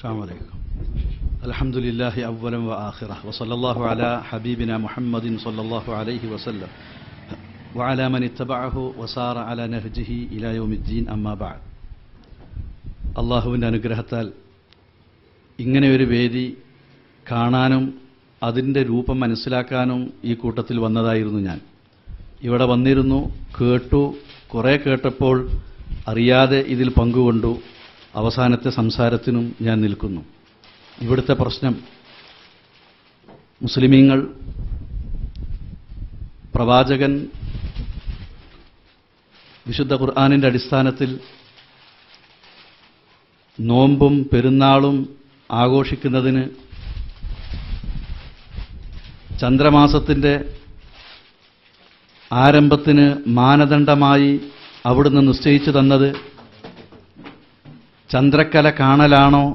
السلام عليكم الحمد لله أولا وآخرة وصلى الله على حبيبنا محمد صلى الله عليه وسلم وعلى من اتبعه وسار على نهجه إلى يوم الدين أما بعد അള്ളാഹുവിൻ്റെ അനുഗ്രഹത്താൽ ഇങ്ങനെ ഒരു വേദി കാണാനും അതിൻ്റെ രൂപം മനസ്സിലാക്കാനും ഈ കൂട്ടത്തിൽ വന്നതായിരുന്നു ഞാൻ ഇവിടെ വന്നിരുന്നു കേട്ടു കുറേ കേട്ടപ്പോൾ അറിയാതെ ഇതിൽ പങ്കുകൊണ്ടു അവസാനത്തെ സംസാരത്തിനും ഞാൻ നിൽക്കുന്നു. ഇവിടുത്തെ പ്രശ്നം മുസ്ലിമീങ്ങൾ പ്രവാചകൻ വിശുദ്ധ ഖുർആാനിന്റെ അടിസ്ഥാനത്തിൽ നോമ്പും പെരുന്നാളും ആഘോഷിക്കുന്നതിന് ചന്ദ്രമാസത്തിന്റെ ആരംഭത്തിന് മാനദണ്ഡമായി അവിടുന്ന് നിശ്ചയിച്ചു തന്നത് ചന്ദ്രക്കല കാണലാണോ?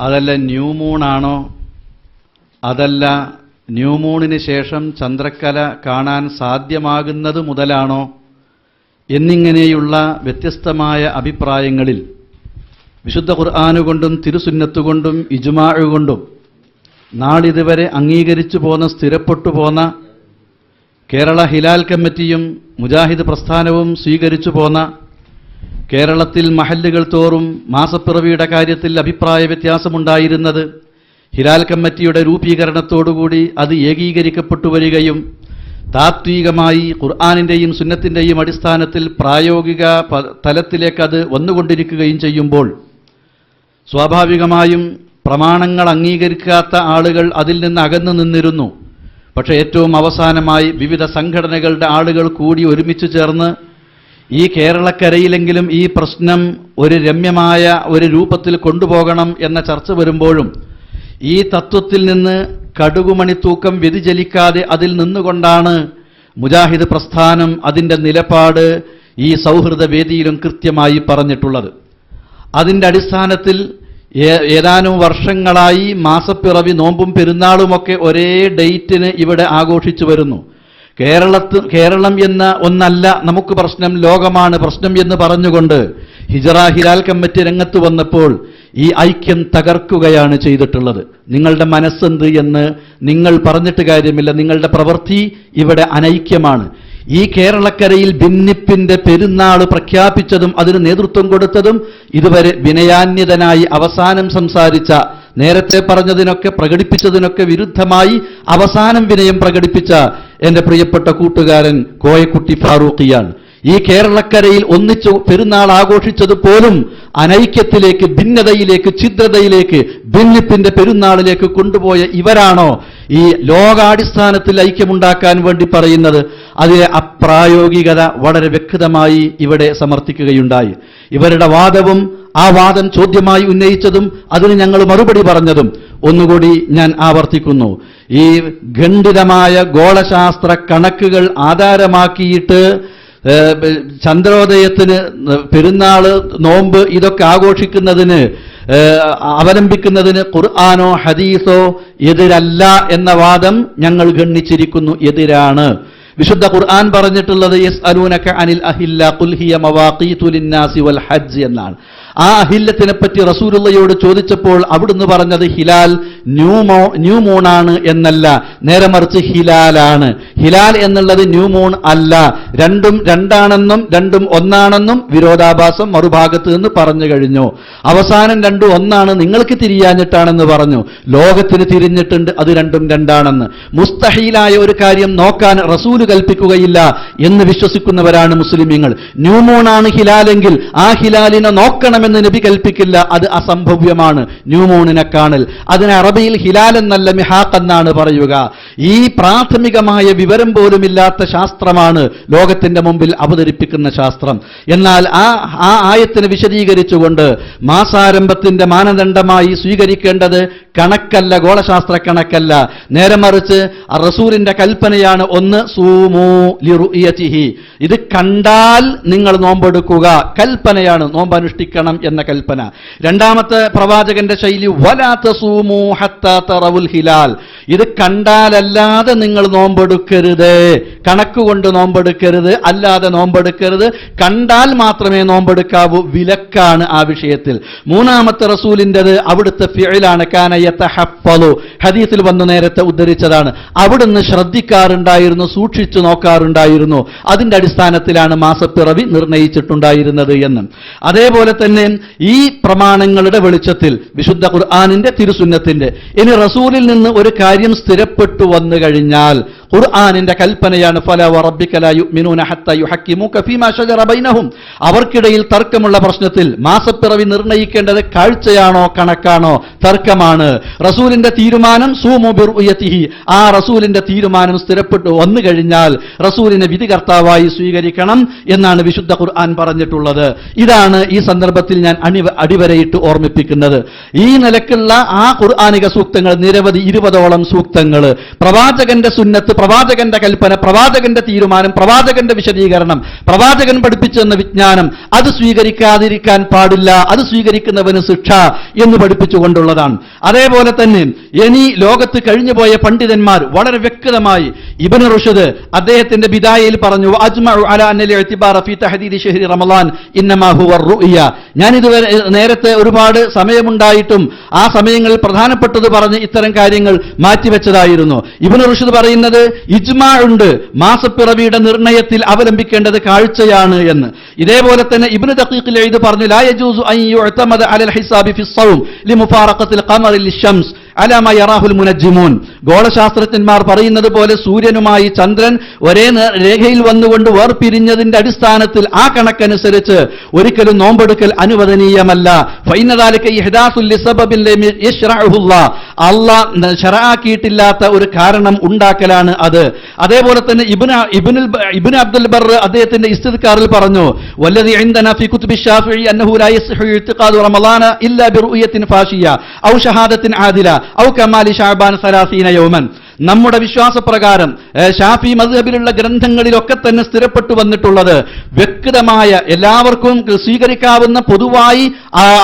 അതല്ല ന്യൂ ന്യൂമൂണാണോ അതല്ല ന്യൂ മൂണിന് ശേഷം ചന്ദ്രക്കല കാണാൻ സാധ്യമാകുന്നത് മുതലാണോ? എന്നിങ്ങനെയുള്ള വ്യത്യസ്തമായ അഭിപ്രായങ്ങളിൽ വിശുദ്ധ ഖുർആാനുകൊണ്ടും തിരുസുന്നത്തുകൊണ്ടും ഇജുമാഴുകൊണ്ടും നാളിതുവരെ അംഗീകരിച്ചു പോന്ന സ്ഥിരപ്പെട്ടു പോന്ന കേരള ഹിലാൽ കമ്മിറ്റിയും മുജാഹിദ് പ്രസ്ഥാനവും സ്വീകരിച്ചു പോന്ന കേരളത്തിൽ മഹല്ലുകൾ തോറും മാസപ്പിറവിയുടെ കാര്യത്തിൽ അഭിപ്രായ വ്യത്യാസമുണ്ടായിരുന്നത് ഹിലാൽ കമ്മിറ്റിയുടെ രൂപീകരണത്തോടുകൂടി അത് ഏകീകരിക്കപ്പെട്ടു വരികയും താത്വികമായി ഖുർആാനിന്റെയും സുന്നത്തിന്റെയും അടിസ്ഥാനത്തിൽ പ്രായോഗിക തലത്തിലേക്ക് അത് വന്നുകൊണ്ടിരിക്കുകയും ചെയ്യുമ്പോൾ സ്വാഭാവികമായും പ്രമാണങ്ങൾ അംഗീകരിക്കാത്ത ആളുകൾ അതിൽ നിന്ന് അകന്നു നിന്നിരുന്നു. പക്ഷേ ഏറ്റവും അവസാനമായി വിവിധ സംഘടനകളുടെ ആളുകൾ കൂടി ഒരുമിച്ച് ചേർന്ന് ഈ കേരളക്കരയിലെങ്കിലും ഈ പ്രശ്നം ഒരു രമ്യമായ ഒരു രൂപത്തിൽ കൊണ്ടുപോകണം എന്ന ചർച്ച വരുമ്പോഴും ഈ തത്വത്തിൽ നിന്ന് കടുകുമണി തൂക്കം വ്യതിചലിക്കാതെ അതിൽ നിന്നുകൊണ്ടാണ് മുജാഹിദ് പ്രസ്ഥാനം അതിന്റെ നിലപാട് ഈ സൗഹൃദ വേദിയിലും കൃത്യമായി പറഞ്ഞിട്ടുള്ളത്. അതിന്റെ അടിസ്ഥാനത്തിൽ ഏതാനും വർഷങ്ങളായി മാസപ്പിറവി നോമ്പും പെരുന്നാളുമൊക്കെ ഒരേ ഡേറ്റിന് ഇവിടെ ആഘോഷിച്ചു വരുന്നു. കേരളത്ത് കേരളം എന്ന ഒന്നല്ല നമുക്ക് പ്രശ്നം ലോകമാണ് പ്രശ്നം എന്ന് പറഞ്ഞുകൊണ്ട് ഹിജറ ഹിലാൽ കമ്മിറ്റി രംഗത്ത് വന്നപ്പോൾ ഈ ഐക്യം തകർക്കുകയാണ് ചെയ്തിട്ടുള്ളത്. നിങ്ങളുടെ മനസ്സെന്ത് എന്ന് നിങ്ങൾ പറഞ്ഞിട്ട് കാര്യമില്ല. നിങ്ങളുടെ പ്രവൃത്തി ഇവിടെ അനൈക്യമാണ്. ഈ കേരളക്കരയിൽ ഭിന്നിപ്പിന്റെ പെരുന്നാൾ പ്രഖ്യാപിച്ചതും അതിന് നേതൃത്വം കൊടുത്തതും ഇതുവരെ വിനയാന്യതനായി അവസാനം സംസാരിച്ച നേരത്തെ പറഞ്ഞതിനൊക്കെ പ്രകടിപ്പിച്ചതിനൊക്കെ വിരുദ്ധമായി അവസാനം വിനയം പ്രകടിപ്പിച്ച എന്റെ പ്രിയപ്പെട്ട കൂട്ടുകാരൻ കോയക്കുട്ടി ഫാറൂഖിയാണ് ഈ കേരളക്കരയിൽ ഒന്നിച്ചു പെരുന്നാൾ ആഘോഷിച്ചത് പോലും അനൈക്യത്തിലേക്ക് ഭിന്നതയിലേക്ക് ഛിദ്രതയിലേക്ക് ഭിന്നിപ്പിന്റെ പെരുന്നാളിലേക്ക് കൊണ്ടുപോയ ഇവരാണോ ഈ ലോകാടിസ്ഥാനത്തിൽ ഐക്യമുണ്ടാക്കാൻ വേണ്ടി പറയുന്നത്? അതിലെ അപ്രായോഗികത വളരെ വ്യക്തമായി ഇവിടെ സമർത്ഥിക്കുകയുണ്ടായി. ഇവരുടെ വാദവും ആ വാദം ചോദ്യമായി ഉന്നയിച്ചതും അതിന് ഞങ്ങൾ മറുപടി പറഞ്ഞതും ഒന്നുകൂടി ഞാൻ ആവർത്തിക്കുന്നു. ഈ ഖണ്ഡിതമായ ഗോളശാസ്ത്ര കണക്കുകൾ ആധാരമാക്കിയിട്ട് ചന്ദ്രോദയത്തിന് പെരുന്നാൾ നോമ്പ് ഇതൊക്കെ ആഘോഷിക്കുന്നതിന് അവലംബിക്കുന്നതിന് ഖുർആാനോ ഹദീസോ എതിരല്ല എന്ന വാദം ഞങ്ങൾ ഗണ്ണിച്ചിരിക്കുന്നു എതിരാണ്. വിശുദ്ധ ഖുർആൻ പറഞ്ഞിട്ടുള്ളത് യസ് അലൂനക അനിൽ അഹില്ല കുൽഹിയ മവാഖീതു ലിന്നാസി വൽ ഹജ്ജ് എന്നാണ്. ആ അഹില്ലത്തിനെ പറ്റി റസൂലുള്ളയോട് ചോദിച്ചപ്പോൾ അവിടുന്ന് പറഞ്ഞത് ഹിലാൽ ന്യൂമോ ന്യൂമൂണാണ് എന്നല്ല. നേരെ മറിച്ച് ഹിലാലാണ്. ഹിലാൽ എന്നുള്ളത് ന്യൂ മൂൺ അല്ല. രണ്ടും രണ്ടാണെന്നും രണ്ടും ഒന്നാണെന്നും വിരോധാഭാസം മറുഭാഗത്ത് നിന്ന് പറഞ്ഞു കഴിഞ്ഞു. അവസാനം രണ്ടും ഒന്നാണ് നിങ്ങൾക്ക് തിരിയാഞ്ഞിട്ടാണെന്ന് പറഞ്ഞു. ലോകത്തിന് തിരിഞ്ഞിട്ടുണ്ട് അത് രണ്ടും രണ്ടാണെന്ന്. മുസ്തഹീലായ ഒരു കാര്യം നോക്കാൻ റസൂൽ കൽപ്പിക്കുകയില്ല എന്ന് വിശ്വസിക്കുന്നവരാണ് മുസ്ലിമീങ്ങൾ. ന്യൂമൂണാണ് ഹിലാലെങ്കിൽ ആ ഹിലാലിനെ നോക്കണമെന്ന് നബി കൽപ്പിക്കില്ല അത് അസംഭവ്യമാണ്. ന്യൂമൂണിനെ കാണൽ. അതിന് അറബിയിൽ ഹിലാൽ എന്നല്ല മിഹാഖ് എന്നാണ് പറയുക. ഈ പ്രാഥമികമായ വിവരം പോലുമില്ലാത്ത ശാസ്ത്രമാണ് ലോകത്തിന്റെ മുമ്പിൽ അവതരിപ്പിക്കുന്ന ശാസ്ത്രം. എന്നാൽ ആ ആ ആയത്തിനെ വിശദീകരിച്ചുകൊണ്ട് മാസാരംഭത്തിന്റെ മാനദണ്ഡമായി സ്വീകരിക്കേണ്ടത് കണക്കല്ല ഗോളശാസ്ത്ര കണക്കല്ല. നേരെ മറിച്ച് റസൂലിന്റെ കൽപ്പനയാണ് ഒന്ന് സൂമൂ ലിറുഇയതിഹി ഇത് കണ്ടാൽ നിങ്ങൾ നോമ്പെടുക്കുക. കൽപ്പനയാണ് നോമ്പ് അനുഷ്ഠിക്കണം സ്വീകരിക്കണം എന്ന കൽപ്പന. രണ്ടാമത്തെ പ്രവാചകന്റെ ശൈലി വലാത്ത സൂമു ഹത്താ തറവുൽ ഹിലാൽ. ഇത് കണ്ടാലല്ലാതെ നിങ്ങൾ നോമ്പെടുക്കരുത്. കണക്കുകൊണ്ട് നോമ്പെടുക്കരുത് അല്ലാതെ നോമ്പെടുക്കരുത്. കണ്ടാൽ മാത്രമേ നോമ്പെടുക്കാവൂ വിലക്കാണ് ആ വിഷയത്തിൽ. മൂന്നാമത്തെ റസൂലിന്റെത് അവിടുത്തെ ഫിഴലാണ് കാനയ്യത്തെ ഹഫലു ഹദീസിൽ വന്ന് നേരത്തെ ഉദ്ധരിച്ചതാണ്. അവിടുന്ന് ശ്രദ്ധിക്കാറുണ്ടായിരുന്നു സൂക്ഷിച്ചു നോക്കാറുണ്ടായിരുന്നു. അതിന്റെ അടിസ്ഥാനത്തിലാണ് മാസപ്പിറവി നിർണയിച്ചിട്ടുണ്ടായിരുന്നത് എന്ന്. അതേപോലെ തന്നെ ഈ പ്രമാണങ്ങളുടെ വെളിച്ചത്തിൽ വിശുദ്ധ ഖുർആാനിന്റെ തിരുസുന്നത്തിന്റെ ഇനി റസൂലിൽ നിന്ന് ഒരു കാര്യം സ്ഥിരപ്പെട്ടു വന്നു കഴിഞ്ഞാൽ ഖുർആാനിന്റെ കൽപ്പനയാണ് ഫല ഫീമാ ഷജറ ബൈനഹും. അവർക്കിടയിൽ തർക്കമുള്ള പ്രശ്നത്തിൽ മാസപ്പിറവി നിർണയിക്കേണ്ടത് കാഴ്ചയാണോ കണക്കാണോ? തർക്കമാണ്. റസൂലിന്റെ തീരുമാനം സൂമു ബിർഉയതിഹി ആ റസൂലിന്റെ തീരുമാനം സ്ഥിരപ്പെട്ടു വന്നു കഴിഞ്ഞാൽ റസൂലിനെ വിധികർത്താവായി സ്വീകരിക്കണം എന്നാണ് വിശുദ്ധ ഖുർആൻ പറഞ്ഞിട്ടുള്ളത്. ഇതാണ് ഈ സന്ദർഭത്തിൽ ഞാൻ അണിവ അടിവരയിട്ട് ഓർമ്മിപ്പിക്കുന്നത്. ഈ നിലക്കുള്ള ആ ഖുർആാനിക സൂക്തങ്ങൾ നിരവധി ഇരുപതോളം സൂക്തങ്ങൾ. പ്രവാചകന്റെ സുന്നത്ത് പ്രവാചകന്റെ കൽപ്പന പ്രവാചകന്റെ തീരുമാനം പ്രവാചകന്റെ വിശദീകരണം പ്രവാചകൻ പഠിപ്പിച്ചെന്ന വിജ്ഞാനം അത് സ്വീകരിക്കാതിരിക്കാൻ പാടില്ല അത് സ്വീകരിക്കുന്നവന് ശിക്ഷ എന്ന് പഠിപ്പിച്ചുകൊണ്ടുള്ളതാണ്. അതേപോലെ തന്നെ ഇനി ലോകത്ത് കഴിഞ്ഞുപോയ പണ്ഡിതന്മാർ വളരെ വ്യക്തമായി ഇബൻ റുഷദ് അദ്ദേഹത്തിന്റെ ബിദായയിൽ പറഞ്ഞു ഞാൻ ഇതുവരെ നേരത്തെ ഒരുപാട് സമയമുണ്ടായിട്ടും ആ സമയങ്ങളിൽ പ്രധാനപ്പെട്ടത് പറഞ്ഞ് ഇത്തരം കാര്യങ്ങൾ മാറ്റിവെച്ചതായിരുന്നു. ഇബൻ റുഷദ് പറയുന്നത് ഇജ്മാ ഉണ്ട്. മാസപ്പിറവിയുടെ നിർണയത്തിൽ അവലംബിക്കേണ്ടത് കാഴ്ചയാണ് എന്ന്. ഇതേപോലെ തന്നെ ഇബ്നു ദഖീഖിൽ എഴുതി പറഞ്ഞു ലാ യജൂസു അൻ യുഅ്തമദ അലൽ ഹിസാബി ഫിസ്സൗം ലിമുഫാറഖത്തിൽ ഖമറിൽ ശംസ് അലാമ യറാഹുൽ മുനജ്ജിമൂൻ. ഗോളശാസ്ത്രജ്ഞന്മാർ പറയുന്നത് പോലെ സൂര്യനുമായി ചന്ദ്രൻ ഒരേ രേഖയിൽ വന്നുകൊണ്ട് വേർപിരിഞ്ഞതിന്റെ അടിസ്ഥാനത്തിൽ ആ കണക്കനുസരിച്ച് ഒരിക്കലും നോമ്പെടുക്കൽ അനുവദനീയമല്ല. ഫൈനദാലിക ഇഹ്ദാസുൽ ലിസബബിൻ ലം അല്ലാഹ് ശറആക്കിയിട്ടില്ലാത്ത ഒരു കാരണം ഉണ്ടാക്കലാണ് അത്. അതേപോലെ തന്നെ ഇബിന് ഇബ്നുൽ ഇബിൻ അബ്ദുൽ ബർ അദ്ദേഹത്തിന്റെ ഇസ്തിദ്കാറിൽ പറഞ്ഞു ഫാഷിയ ഔ ഷഹാദത്തിൻ ആദില. أو كمال شعبان ثلاثين يوما. നമ്മുടെ വിശ്വാസപ്രകാരം ഷാഫി മദ്ഹബിലുള്ള ഗ്രന്ഥങ്ങളിലൊക്കെ തന്നെ സ്ഥിരപ്പെട്ടു വന്നിട്ടുള്ളത് വ്യക്തമായ എല്ലാവർക്കും സ്വീകരിക്കാവുന്ന പൊതുവായി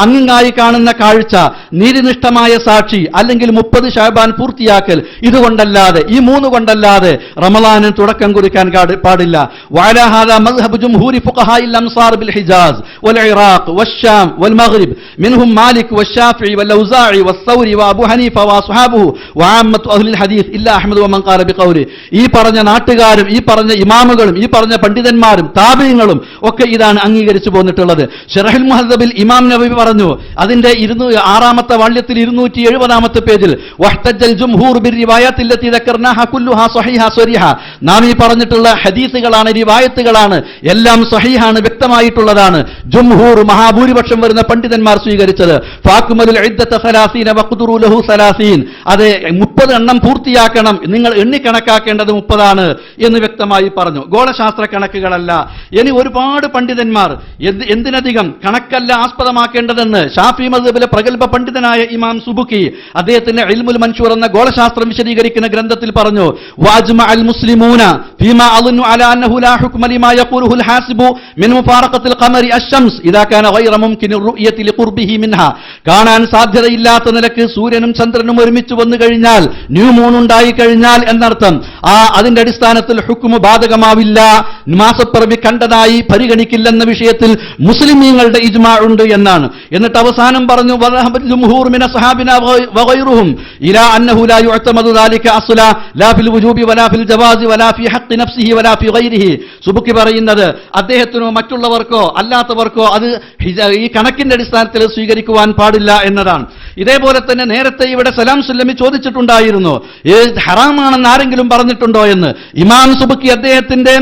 അംഗങ്ങളായി കാണുന്ന കാഴ്ച നീതിനിഷ്ഠമായ സാക്ഷി അല്ലെങ്കിൽ മുപ്പത് ഷാബാൻ പൂർത്തിയാക്കൽ. ഇതുകൊണ്ടല്ലാതെ ഈ മൂന്ന് കൊണ്ടല്ലാതെ റമലാന് തുടക്കം കുറിക്കാൻ പാടില്ല. വാലാഹാദ മദ്ഹബ് ജംഹൂരി ഫുഖഹായി അംസാർ ബിൽ ഹിജാസ് വൽ ഇറാഖ് വശ്ശാം വൽ മഗ്രിബ്. മിൻഹും മാലിക് വശ്ശാഫി വൽ ഔസാഇ വസ്സൗരി വ അബൂ ഹനീഫ വ അസ്ഹാബുഹു വ ആമ്മത്തു അഹ്ലിൽ ഹദീസ് ഇല്ല ഇല്ല അഹമ്മദ് ഒമൻ അബി കൗരി ഈ പറഞ്ഞ നാട്ടുകാരും ഈ പറഞ്ഞ ഇമാമുകളും ഈ പറഞ്ഞ പണ്ഡിതന്മാരും താപീയങ്ങളും ഒക്കെ ഇതാണ് അംഗീകരിച്ചു പോന്നിട്ടുള്ളത്. ഷെറഹിൽ മുഹദ്ബിൽ ഇമാം നബി പറഞ്ഞു അതിന്റെ ഇരുന്നൂ ആറാമത്തെ വാള്യത്തിൽ ഇരുന്നൂറ്റി എഴുപതാമത്തെ പേജിൽ നാം ഈ പറഞ്ഞിട്ടുള്ള ഹദീസുകളാണ് റിവായത്തുകളാണ് എല്ലാം സഹിഹാണ് വ്യക്തമായിട്ടുള്ളതാണ്. ജുംഹൂർ മഹാഭൂരിപക്ഷം വരുന്ന പണ്ഡിതന്മാർ സ്വീകരിച്ചത് അതെ മുപ്പത് എണ്ണം പൂർത്തിയാക്കി പൂർത്തിയാക്കണം നിങ്ങൾ എണ്ണിക്കണക്കാക്കേണ്ടത് മുപ്പതാണ് എന്ന് വ്യക്തമായി പറഞ്ഞു. ഗോളശാസ്ത്ര കണക്കുകളല്ല. ഇനി ഒരുപാട് പണ്ഡിതന്മാർ എന്ത് എന്തിനധികം കണക്കല്ല ആസ്പദമാക്കേണ്ടതെന്ന് ഷാഫി മദ്ഹബിലെ പ്രഗത്ഭ പണ്ഡിതനായ ഇമാം സുബുക്കി അദ്ദേഹത്തിന്റെ അൽമുൽ മൻഷൂർ എന്ന ഗോളശാസ്ത്രം വിശദീകരിക്കുന്ന ഗ്രന്ഥത്തിൽ പറഞ്ഞു വാജ്മ അൽ മുസ്ലിമൂന അല ലാ ഹുക്മ ലിമാ ഹാസിബു മിൻ ഖമരി ഇദാ കാന ഗൈറ ലിഖുർബിഹി കാണാൻ സാധ്യതയില്ലാത്ത നിലയ്ക്ക് സൂര്യനും ചന്ദ്രനും ഒരുമിച്ച് വന്നു കഴിഞ്ഞാൽ ന്യൂ മൂൺ പാസ്സായി കഴിഞ്ഞാൽ എന്നർത്ഥം ആ അതിന്റെ അടിസ്ഥാനത്തിൽ ഹുക്കുമ ബാധകമാവില്ല. മാസപ്പിറവി കണ്ടതായി പരിഗണിക്കില്ലെന്ന വിഷയത്തിൽ മുസ്ലിമീങ്ങളുടെ ഇജ്മാ ഉണ്ട് എന്നാണ്. എന്നിട്ട് അവസാനം പറഞ്ഞു സുബുക്കി പറയുന്നത് അദ്ദേഹത്തിനോ മറ്റുള്ളവർക്കോ അല്ലാത്തവർക്കോ അത് ഈ കണക്കിന്റെ അടിസ്ഥാനത്തിൽ സ്വീകരിക്കുവാൻ പാടില്ല എന്നതാണ്. ഇതേപോലെ തന്നെ നേരത്തെ ഇവിടെ സലാം സുല്ലമി ചോദിച്ചിട്ടുണ്ടായിരുന്നു ഹറാമാണെന്ന് ആരെങ്കിലും പറഞ്ഞിട്ടുണ്ടോ എന്ന്? ഇമാം സുബുക്കി അദ്ദേഹത്തിന്റെ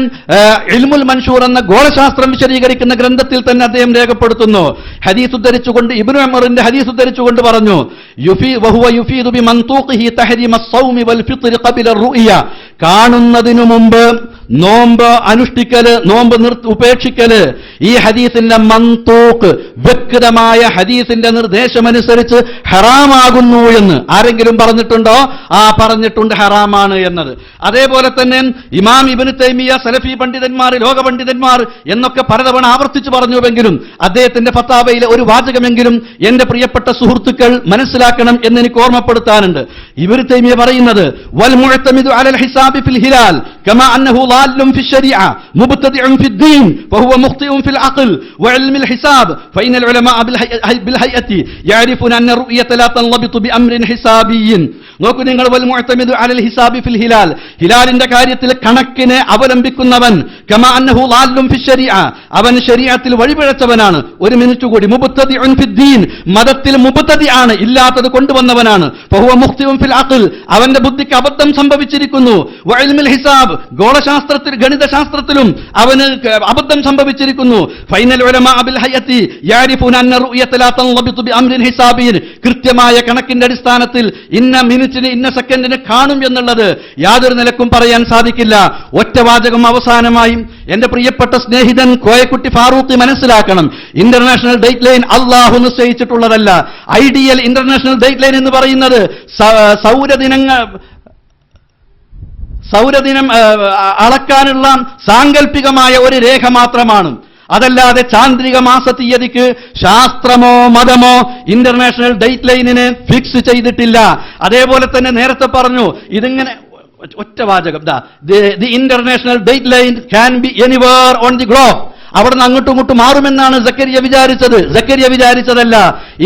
ഇൽമുൽ മൻഷൂർ എന്ന ഗോളശാസ്ത്രം വിശദീകരിക്കുന്ന ഗ്രന്ഥത്തിൽ തന്നെ അദ്ദേഹം രേഖപ്പെടുത്തുന്നു. ഹദീസ് ഉദ്ധരിച്ചുകൊണ്ട് ഇബ്നു അമറിന്റെ ഹദീസ് ഉദ്ധരിച്ചുകൊണ്ട് പറഞ്ഞു യുഫി യുഫീദു ബി തഹരീമ സൗമി വൽ കാണുന്നതിനു മുമ്പ് നോമ്പ് അനുഷ്ഠിക്കൽ നോമ്പ് നിർ ഉപേക്ഷിക്കൽ. ഈ ഹദീസിന്റെ മന്തൂക്ക് വ്യക്തമായ ഹദീസിന്റെ നിർദ്ദേശമനുസരിച്ച് ഹറാമാകുന്നു എന്ന് ആരെങ്കിലും പറഞ്ഞിട്ടുണ്ടോ? ആ പറഞ്ഞിട്ടുണ്ട് ഹറാമാണ് എന്നത്. അതേപോലെ തന്നെ ഇമാം ഇബിന് തൈമിയ സലഫി പണ്ഡിതന്മാർ ലോക പണ്ഡിതന്മാർ എന്നൊക്കെ പലതവണ ആവർത്തിച്ചു പറഞ്ഞുവെങ്കിലും അദ്ദേഹത്തിന്റെ ഫത്താവയിലെ ഒരു വാചകമെങ്കിലും എന്റെ പ്രിയപ്പെട്ട സുഹൃത്തുക്കൾ മനസ്സിലാക്കണം എന്ന് എനിക്ക് ഓർമ്മപ്പെടുത്താനുണ്ട്. ഇബിന് തൈമിയ പറയുന്നത് വൽ മുഅ്തമിദു അലൽ ഹിസാബി ഫിൽ ഹിലാൽ കമാ അന്നഹു ളാല്ലും ഫി ശരീഅ മുബ്തദിഉൻ ഫി الدين فهو مخطئ في العقل وعلم الحساب فإن العلماء بالهي- بالهيئة يعرفون أن الرؤية لا تنضبط بأمر حسابي നോക്കൂ നിങ്ങൾ വൽ മുഅ്തമിദു അലൽ ഹിസാബി ഫിൽ ഹിലാൽ ഹിലാലിന്റെ കാര്യത്തിൽ കണക്കിനെ അവലംബിക്കുന്നവൻ കമാ അന്നഹു ളാല്ലും ഫി ശരീഅ അവൻ ശരീഅത്തിൽ വഴിപിഴച്ചവനാണ് ഒരു മിനിറ്റ് കൂടി മുബ്തദിഉൻ ഫിദ്ദീൻ മതത്തിൽ മുബ്തദി ആണ് ഇല്ലാത്തത് കൊണ്ടുവന്നവനാണ് ഫഹുവ മുഖ്തിഉൻ ഫിൽ അഖൽ അവന്റെ ബുദ്ധിക്ക് അബദ്ധം സംഭവിച്ചിരിക്കുന്നു വഇൽമിൽ ഹിസാബ് ഗോളശാസ്ത്രത്തിൽ ഗണിതശാസ്ത്രത്തിലും അവന് അബദ്ധം സംഭവിച്ചിരിക്കുന്നു. ഫൈനൽ കൃത്യമായ കണക്കിന്റെ അടിസ്ഥാനത്തിൽ ഇന്ന മിനിറ്റിന് ഇന്ന സെക്കൻഡിന് കാണും എന്നുള്ളത് യാതൊരു നിലക്കും പറയാൻ സാധിക്കില്ല. ഒറ്റവാചകം അവസാനമായും എന്റെ പ്രിയപ്പെട്ട സ്നേഹിതൻ കോയക്കുട്ടി ഫാറൂഖി മനസ്സിലാക്കണം. ഇന്റർനാഷണൽ ഡേറ്റ് ലൈൻ അള്ളാഹു നിശ്ചയിച്ചിട്ടുള്ളതല്ല. ഐഡിയൽ ഇന്റർനാഷണൽ ഡേറ്റ് ലൈൻ എന്ന് പറയുന്നത് സൗര സൗരദിനങ്ങൾ സൗരദിനം അളക്കാനുള്ള സാങ്കല്പികമായ ഒരു രേഖ മാത്രമാണ്. അതല്ലാതെ ചാന്ദ്രിക മാസ തീയതിക്ക് ശാസ്ത്രമോ മതമോ ഇന്റർനാഷണൽ ഡേറ്റ് ലൈനിനെ ഫിക്സ് ചെയ്തിട്ടില്ല. അതേപോലെ തന്നെ നേരത്തെ പറഞ്ഞു ഇതിങ്ങനെ ഒറ്റ വാചകം the international date line can be anywhere on the globe. അവിടുന്ന് അങ്ങോട്ടും ഇങ്ങോട്ടും മാറുമെന്നാണ് സക്കരിയ വിചാരിച്ചത്. സക്കരിയ വിചാരിച്ചതല്ല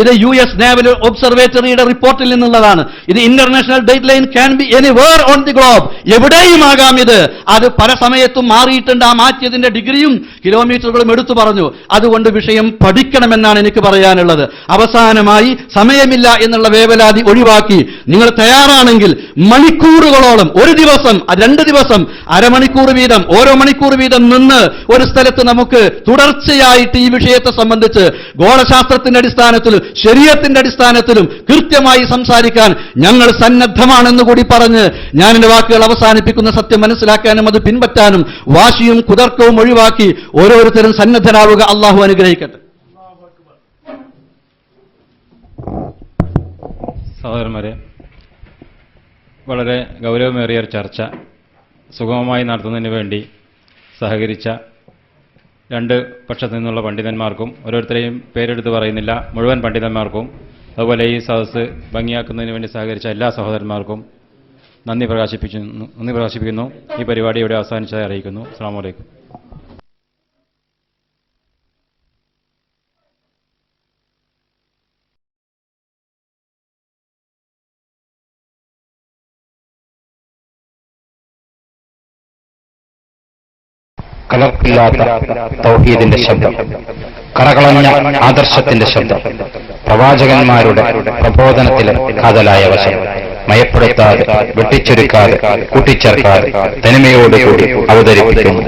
ഇത് യു എസ് നേവൽ ഒബ്സർവേറ്ററിയുടെ റിപ്പോർട്ടിൽ നിന്നുള്ളതാണ്. ഇത് international date line can be anywhere on the globe എവിടെയും ആകാം ഇത്. അത് പല സമയത്തും മാറിയിട്ടുണ്ട്. ആ മാറ്റിയതിന്റെ ഡിഗ്രിയും കിലോമീറ്ററുകളും എടുത്തു പറഞ്ഞു. അതുകൊണ്ട് വിഷയം പഠിക്കണമെന്നാണ് എനിക്ക് പറയാനുള്ളത്. അവസാനമായി സമയമില്ല എന്നുള്ള വേവലാതി ഒഴിവാക്കി. നിങ്ങൾ തയ്യാറാണെങ്കിൽ മണിക്കൂറുകളോളം ഒരു ദിവസം രണ്ട് ദിവസം അരമണിക്കൂർ വീതം ഓരോ മണിക്കൂർ വീതം നിന്ന് ഒരു സ്ഥലത്ത് നമുക്ക് തുടർച്ചയായിട്ട് ഈ വിഷയത്തെ സംബന്ധിച്ച് ഗോളശാസ്ത്രത്തിന്റെ അടിസ്ഥാനത്തിലും ശരീരത്തിന്റെ അടിസ്ഥാനത്തിലും കൃത്യമായി സംസാരിക്കാൻ ഞങ്ങൾ സന്നദ്ധമാണെന്ന് കൂടി പറഞ്ഞ് ഞാൻ എന്റെ വാക്കുകൾ അവസാനിപ്പിക്കുന്ന സത്യം മനസ്സിലാക്കാനും അത് പിൻപറ്റാനും വാശിയും കുതർക്കവും ഒഴിവാക്കി ഓരോരുത്തരും സന്നദ്ധരാവുക അള്ളാഹു അനുഗ്രഹിക്കട്ടെ. സഹോദരന്മാരെ വളരെ ഗൗരവമേറിയ ചർച്ച സുഗമമായി നടത്തുന്നതിന് വേണ്ടി സഹകരിച്ച രണ്ട് പക്ഷത്തു നിന്നുള്ള പണ്ഡിതന്മാർക്കും ഓരോരുത്തരെയും പേരെടുത്ത് പറയുന്നില്ല. മുഴുവൻ പണ്ഡിതന്മാർക്കും. അതുപോലെ ഈ സദസ്സ് ഭംഗിയാക്കുന്നതിന് വേണ്ടി സഹകരിച്ച എല്ലാ സഹോദരന്മാർക്കും നന്ദി പ്രകാശിപ്പിക്കുന്നു. നന്ദി പ്രകാശിപ്പിക്കുന്നു. ഈ പരിപാടി ഇവിടെ അവസാനിച്ചതായി അറിയിക്കുന്നു. അസ്സാം വലൈക്കും കലർപ്പില്ലാത്ത തൗഹീദിന്റെ ശബ്ദം കറകളഞ്ഞ ആദർശത്തിന്റെ ശബ്ദം പ്രവാചകന്മാരുടെ പ്രബോധനത്തിലെ കാതലായ വശം മയപ്പെടുത്താതെ വെട്ടിച്ചെടുക്കാതെ കൂട്ടിച്ചേർക്കാതെ തനിമയോടുകൂടി അവതരിപ്പിക്കുന്നു